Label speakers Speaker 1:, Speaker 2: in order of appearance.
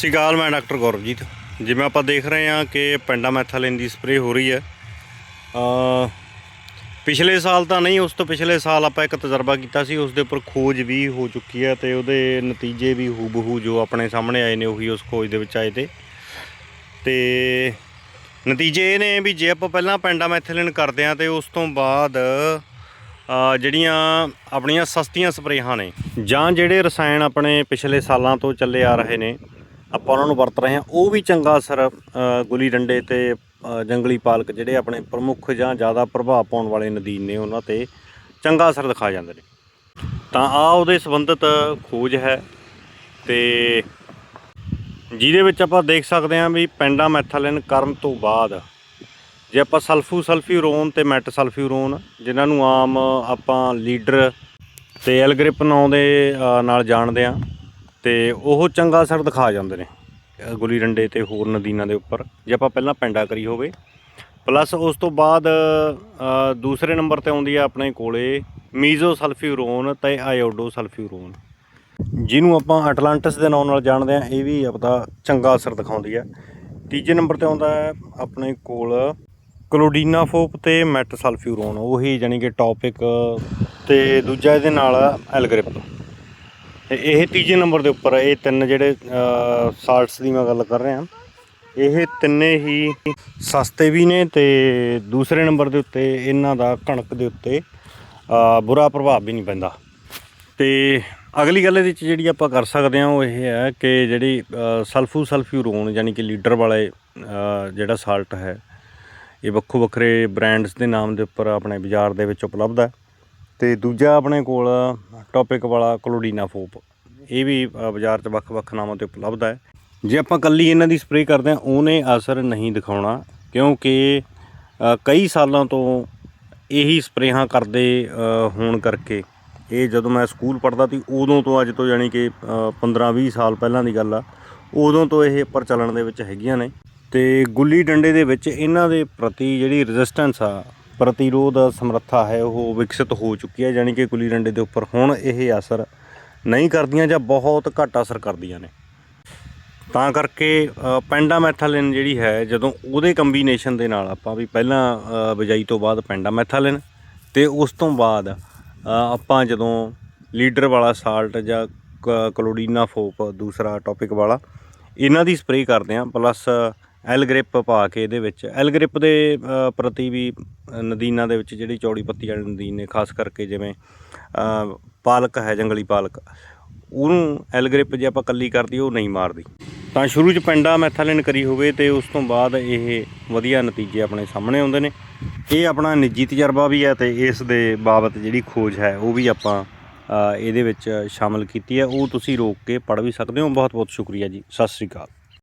Speaker 1: ਸਤਿ ਸ਼੍ਰੀ ਅਕਾਲ ਮੈਂ ਡਾਕਟਰ ਗੌਰਵਜੀਤ। ਜਿਵੇਂ ਆਪਾਂ ਦੇਖ ਰਹੇ ਹਾਂ ਕਿ ਪੈਂਡਾਮੈਥਲਿਨ ਦੀ ਸਪਰੇਅ ਹੋ ਰਹੀ ਹੈ। ਅ ਪਿਛਲੇ ਸਾਲ ਤਾਂ ਨਹੀਂ, ਉਸ ਤੋਂ ਪਿਛਲੇ ਸਾਲ ਆਪਾਂ ਇੱਕ ਤਜਰਬਾ ਕੀਤਾ ਸੀ, ਉਸ ਦੇ ਉੱਪਰ ਖੋਜ ਵੀ ਹੋ ਚੁੱਕੀ ਹੈ ਤੇ ਉਹਦੇ ਨਤੀਜੇ ਵੀ ਹੂਬਹੂ ਜੋ ਆਪਣੇ ਸਾਹਮਣੇ ਆਏ ਨੇ, ਉਹੀ ਉਸ ਖੋਜ ਦੇ ਵਿੱਚ ਆਏ ਤੇ। ਤੇ ਨਤੀਜੇ ਇਹ ਨੇ ਵੀ ਜੇ ਆਪਾਂ ਪਹਿਲਾਂ ਪੈਂਡਾਮੈਥਲਿਨ ਕਰਦੇ ਹਾਂ ਤੇ ਉਸ ਤੋਂ ਬਾਅਦ ਜਿਹੜੀਆਂ ਆਪਣੀਆਂ ਸਸਤੀਆਂ ਸਪਰੇਹਾਂ ਨੇ ਜਾਂ ਜਿਹੜੇ ਰਸਾਇਣ ਆਪਣੇ ਪਿਛਲੇ ਸਾਲਾਂ ਤੋਂ ਚੱਲੇ ਆ ਰਹੇ ਨੇ ਆਪਾਂ ਉਹਨਾਂ ਨੂੰ ਵਰਤ ਰਹੇ ਹਾਂ। ਉਹ ਵੀ ਚੰਗਾ ਅਸਰ ਅ, ਗੁੱਲੀ ਡੰਡੇ ਤੇ ਜੰਗਲੀ ਪਾਲਕ ਜਿਹੜੇ ਆਪਣੇ ਪ੍ਰਮੁੱਖ ਜਾਂ ਜ਼ਿਆਦਾ ਪ੍ਰਭਾਵ ਪਾਉਣ ਵਾਲੇ ਨਦੀਨ ਨੇ ਉਹਨਾਂ ਤੇ ਚੰਗਾ ਅਸਰ ਦਿਖਾ ਜਾਂਦੇ ਨੇ। ਤਾਂ ਆ ਉਹਦੇ ਸੰਬੰਧਿਤ ਖੋਜ ਹੈ ਤੇ ਜਿਹਦੇ ਵਿੱਚ ਆਪਾਂ ਦੇਖ ਸਕਦੇ ਹਾਂ ਵੀ ਪੈਂਡਾਮੈਥਲਿਨ ਕਰਨ ਤੋਂ ਬਾਅਦ ਜੇ ਆਪਾਂ ਸਲਫੂ ਸਲਫਿਊਰੋਨ ਤੇ ਮੈਟ ਸਲਫਿਊਰੋਨ ਜਿਨ੍ਹਾਂ ਨੂੰ ਆਮ ਆਪਾਂ ਲੀਡਰ ਤੇ ਐਲਗ੍ਰਿਪ ਨਾਂ ਦੇ ਨਾਲ ਜਾਣਦੇ ਆ ਤੇ ਉਹ ਚੰਗਾ ਅਸਰ ਦਿਖਾ ਜਾਂਦੇ ਨੇ ਅ, ਗੁੱਲੀ ਡੰਡੇ ਤੇ ਹੋਰ ਨਦੀਨਾਂ ਦੇ ਉੱਪਰ ਜੇ ਆਪਾਂ ਪਹਿਲਾਂ ਪੈਂਡਾ ਕਰੀ ਹੋਵੇ। ਪਲੱਸ ਉਸ ਤੋਂ ਬਾਅਦ ਦੂਸਰੇ ਨੰਬਰ ਤੇ ਆਉਂਦੀ ਹੈ ਆਪਣੇ ਕੋਲੇ ਮੀਜ਼ੋ ਸਲਫਿਊਰੋਨ ਤੇ ਆਇਓਡੋ ਸਲਫਿਊਰੋਨ ਜਿਹਨੂੰ ਆਪਾਂ ਐਟਲਾਂਟਿਸ ਦੇ ਨਾਮ ਨਾਲ ਜਾਣਦੇ ਆ ਇਹ ਵੀ ਆਪਦਾ ਚੰਗਾ ਅਸਰ ਦਿਖਾਉਂਦੀ ਹੈ ਤੀਜੇ ਨੰਬਰ ਤੇ ਆਉਂਦਾ ਹੈ ਆਪਣੇ ਕੋਲ ਕਲੋਡੀਨਾਫੋਪ ਤੇ ਮੈਟ ਉਹੀ ਜਾਨੀ ਕਿ ਟੌਪਿਕ ਤੇ ਦੂਜਾ ਇਹਦੇ ਨਾਲ ਐਲਗ੍ਰਿਪ। ਤੇ ਇਹ ਤੀਜੇ ਨੰਬਰ ਦੇ ਉੱਪਰ ਇਹ ਤਿੰਨ ਜਿਹੜੇ ਸਾਲਟਸ ਦੀ ਮੈਂ ਗੱਲ ਕਰ ਰਿਹਾ। ਇਹ ਤਿੰਨੇ ਹੀ ਸਸਤੇ ਵੀ ਨੇ ਤੇ ਦੂਸਰੇ ਨੰਬਰ ਦੇ ਉੱਤੇ ਇਹਨਾਂ ਦਾ ਕਣਕ ਦੇ ਉੱਤੇ ਬੁਰਾ ਪ੍ਰਭਾਵ ਵੀ ਨਹੀਂ ਪੈਂਦਾ। ਤੇ ਅਗਲੀ ਗੱਲ ਇਹਦੇ ਵਿੱਚ ਜਿਹੜੀ ਆਪਾਂ ਕਰ ਸਕਦੇ ਹਾਂ ਉਹ ਇਹ ਹੈ ਕਿ ਜਿਹੜੀ ਅ, ਸਲਫੂ ਸਲਫਿਊਰੋਨ ਯਾਨੀ ਕਿ ਲੀਡਰ ਵਾਲੇ ਜਿਹੜਾ ਸਾਲਟ ਹੈ ਇਹ ਵੱਖੋ ਵੱਖਰੇ ਬ੍ਰਾਂਡਸ ਦੇ ਨਾਮ ਦੇ ਉੱਪਰ ਆਪਣੇ ਬਾਜ਼ਾਰ ਦੇ ਵਿੱਚ ਉਪਲਬਧ ਹੈ। ਤੇ ਦੂਜਾ ਆਪਣੇ ਕੋਲ ਟੌਪਿਕ ਵਾਲਾ ਕਲੋਡੀਨਾ ਫੋਪ ਇਹ ਵੀ ਬਾਜ਼ਾਰ 'ਚ ਵੱਖ-ਵੱਖ ਨਾਵਾਂ ਤੇ ਉਪਲਬਧ ਹੈ। ਜੇ ਆਪਾਂ ਕੱਲੀ ਇਹਨਾਂ ਦੀ ਸਪਰੇਅ ਕਰਦੇ ਹਾਂ, ਉਹਨੇ ਅਸਰ ਨਹੀਂ ਦਿਖਾਉਣਾ, ਕਿਉਂਕਿ ਕਈ ਸਾਲਾਂ ਤੋਂ ਇਹੀ ਸਪਰੇਹਾਂ ਕਰਦੇ ਹੋਣ ਕਰਕੇ। ਇਹ ਜਦੋਂ ਮੈਂ ਸਕੂਲ ਪੜ੍ਹਦਾ ਸੀ, ਉਦੋਂ ਤੋਂ ਅੱਜ ਤੋਂ ਯਾਨੀ ਕਿ 15-20 ਸਾਲ ਪਹਿਲਾਂ ਦੀ ਗੱਲ ਆ, ਉਦੋਂ ਤੋਂ ਇਹ ਪ੍ਰਚਲਣ ਦੇ ਵਿੱਚ ਹੈਗੀਆਂ ਨੇ। ਤੇ ਗੁੱਲੀ ਡੰਡੇ ਦੇ ਵਿੱਚ ਇਹਨਾਂ ਦੇ ਪ੍ਰਤੀ ਜਿਹੜੀ ਰੈਜ਼ਿਸਟੈਂਸ ਆ ਪ੍ਰਤੀਰੋਧ ਸਮਰੱਥਾ ਹੈ ਉਹ ਵਿਕਸਿਤ ਹੋ ਚੁੱਕੀ ਹੈ ਯਾਨੀ ਕਿ ਗੁੱਲੀ ਡੰਡੇ ਦੇ ਉੱਪਰ ਹੁਣ ਇਹ ਅਸਰ ਨਹੀਂ ਕਰਦੀਆਂ ਜਾਂ ਬਹੁਤ ਘੱਟ ਅਸਰ ਕਰਦੀਆਂ ਨੇ। ਤਾਂ ਕਰਕੇ ਪੈਂਡਾਮੈਥਾਲਿਨ ਜਿਹੜੀ ਹੈ ਜਦੋਂ ਉਹਦੇ ਕੰਬੀਨੇਸ਼ਨ ਦੇ ਨਾਲ ਆਪਾਂ ਵੀ ਪਹਿਲਾਂ ਅ, ਬਿਜਾਈ ਤੋਂ ਬਾਅਦ ਪੈਂਡਾਮੈਥਾਲਿਨ ਤੇ ਉਸ ਤੋਂ ਬਾਅਦ ਆਪਾਂ ਜਦੋਂ ਲੀਡਰ ਵਾਲਾ ਸਾਲਟ ਜਾਂ ਕ- ਕਲੋਡੀਨਾ ਫੋਪ ਦੂਸਰਾ ਟੌਪਿਕ ਵਾਲਾ ਇਹਨਾਂ ਦੀ ਸਪਰੇਅ ਕਰਦੇ ਹਾਂ ਪਲੱਸ ਐਲਗ੍ਰਿਪ ਪਾ ਕੇ ਇਹਦੇ ਵਿੱਚ ਐਲਗ੍ਰਿਪ ਦੇ ਪ੍ਰਤੀ ਵੀ ਨਦੀਨਾਂ ਦੇ ਵਿੱਚ ਜਿਹੜੀ ਚੌੜੀ ਪੱਤੀ ਵਾਲੇ ਨਦੀਨ ਨੇ, ਖਾਸ ਕਰਕੇ ਜਿਵੇਂ ਪਾਲਕ ਹੈ, ਜੰਗਲੀ ਪਾਲਕ, ਉਹਨੂੰ ਐਲਗ੍ਰਿਪ ਜੇ ਆਪਾਂ ਕੱਲੀ ਕਰਦੀ, ਉਹ ਨਹੀਂ ਮਾਰਦੀ। ਤਾਂ ਸ਼ੁਰੂ 'ਚ ਪੈਂਡਾ ਮੈਥਾਲਿਨ ਕਰੀ ਹੋਵੇ ਤੇ ਉਸ ਤੋਂ ਬਾਅਦ ਇਹ ਵਧੀਆ ਨਤੀਜੇ ਆਪਣੇ ਸਾਹਮਣੇ ਆਉਂਦੇ ਨੇ। ਇਹ ਆਪਣਾ ਨਿੱਜੀ ਤਜਰਬਾ ਵੀ ਹੈ ਤੇ ਇਸ ਦੇ ਬਾਬਤ ਜਿਹੜੀ ਖੋਜ ਹੈ, ਉਹ ਵੀ ਆਪਾਂ ਇਹਦੇ ਵਿੱਚ ਸ਼ਾਮਲ ਕੀਤੀ ਹੈ। ਉਹ ਤੁਸੀਂ ਰੋਕ ਕੇ ਪੜ੍ਹ ਵੀ ਸਕਦੇ ਹੋ। ਬਹੁਤ ਬਹੁਤ ਸ਼ੁਕਰੀਆ ਜੀ। ਸਤਿ ਸ੍ਰੀ ਅਕਾਲ।